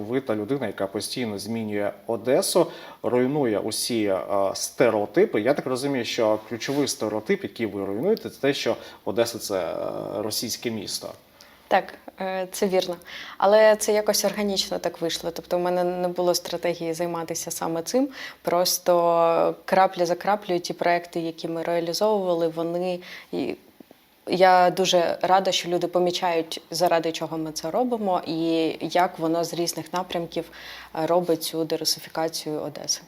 Ви та людина, яка постійно змінює Одесу, руйнує усі е, стереотипи. Я так розумію, що ключовий стереотип, який ви руйнуєте, це те, що Одеса це е, російське місто. Так, е, це вірно. Але це якось органічно так вийшло. Тобто, у мене не було стратегії займатися саме цим. Просто крапля за краплею ті проекти, які ми реалізовували, вони. Я дуже рада, що люди помічають, заради чого ми це робимо, і як воно з різних напрямків е, робить цю дерусифікацію Одеси.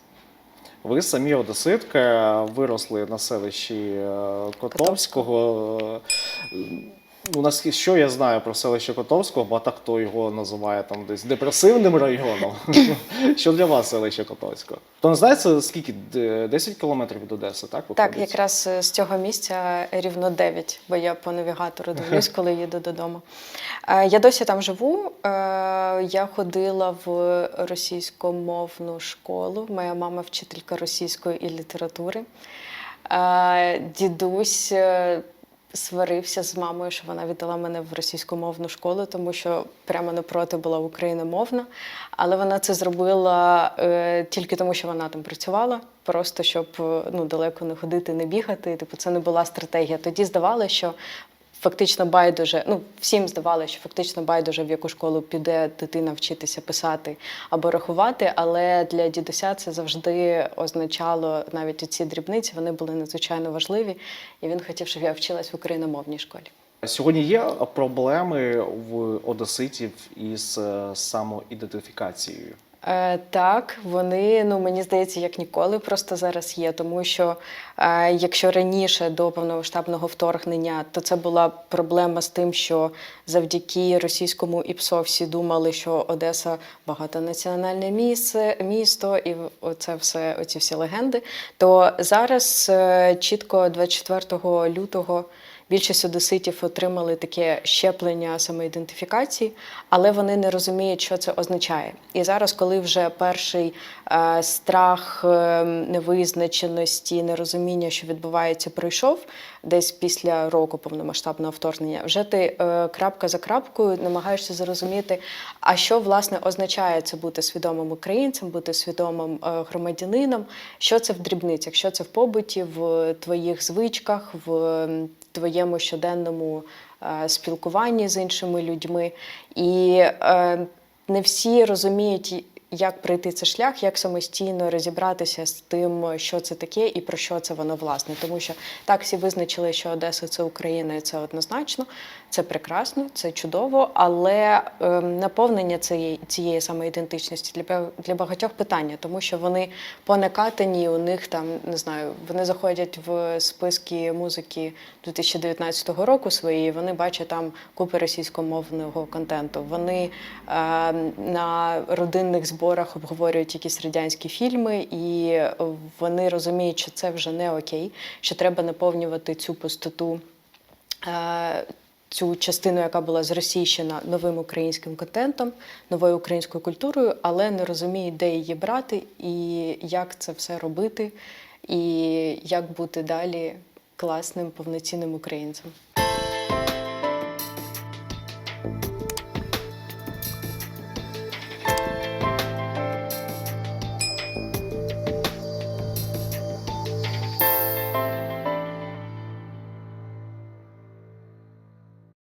Ви самі одеситка, виросли на селищі Котовського. Котовського. Е, У нас що я знаю про селище Котовського, багато хто його називає там десь депресивним районом. Що для вас селище Котовського? Хто не знає, це скільки? Д- 10 кілометрів від Одеси, так? Так, якраз е, з цього місця рівно 9, бо я по навігатору дивлюсь, коли їду додому. Е, Я досі там живу. Е, Я ходила в російськомовну школу. Моя мама вчителька російської і літератури. Дідусь сварився з мамою, що вона віддала мене в російськомовну школу, тому що прямо напроти була україномовна. Але вона це зробила е, тільки тому, що вона там працювала, просто щоб е, ну, далеко не ходити, не бігати. Типу, це не була стратегія. Тоді здавалося, що фактично байдуже, ну всім здавалося, що фактично байдуже, в яку школу піде дитина вчитися писати або рахувати. Але для дідуся це завжди означало навіть ці дрібниці, вони були надзвичайно важливі, і він хотів, щоб я вчилась в україномовній школі. Сьогодні є проблеми в одеситів із е, самоідентифікацією. Е, так, вони, ну мені здається, як ніколи просто зараз є. Тому що е, якщо раніше до повномасштабного вторгнення, то це була проблема з тим, що завдяки російському ІПСО всі думали, що Одеса багатонаціональне місце, місто, і оце все, оці всі легенди. То зараз е, чітко 24 лютого. Більшість одеситів отримали таке щеплення самоідентифікації, але вони не розуміють, що це означає. І зараз, коли вже перший е, страх е, невизначеності, нерозуміння, що відбувається, пройшов десь після року повномасштабного вторгнення, вже ти е, крапка за крапкою намагаєшся зрозуміти, а що власне означає це бути свідомим українцем, бути свідомим е, громадянином, що це в дрібницях, що це в побуті, в твоїх звичках, в м, твоєму щоденному е, спілкуванні з іншими людьми. І е, не всі розуміють, як пройти цей шлях, як самостійно розібратися з тим, що це таке і про що це воно власне. Тому що так всі визначили, що Одеса це Україна, і це однозначно, це прекрасно, це чудово, але е, наповнення цієї, цієї самоідентичності для, ба- для багатьох питання, тому що вони понакатані, у них там не знаю, вони заходять в списки музики 2019 року свої, вони бачать там купи російськомовного контенту. Вони е, на родинних зборах обговорюють якісь радянські фільми, і вони розуміють, що це вже не окей, що треба наповнювати цю пустоту. е, Цю частину, яка була зросійщена новим українським контентом, новою українською культурою, але не розуміють, де її брати і як це все робити, і як бути далі класним повноцінним українцем.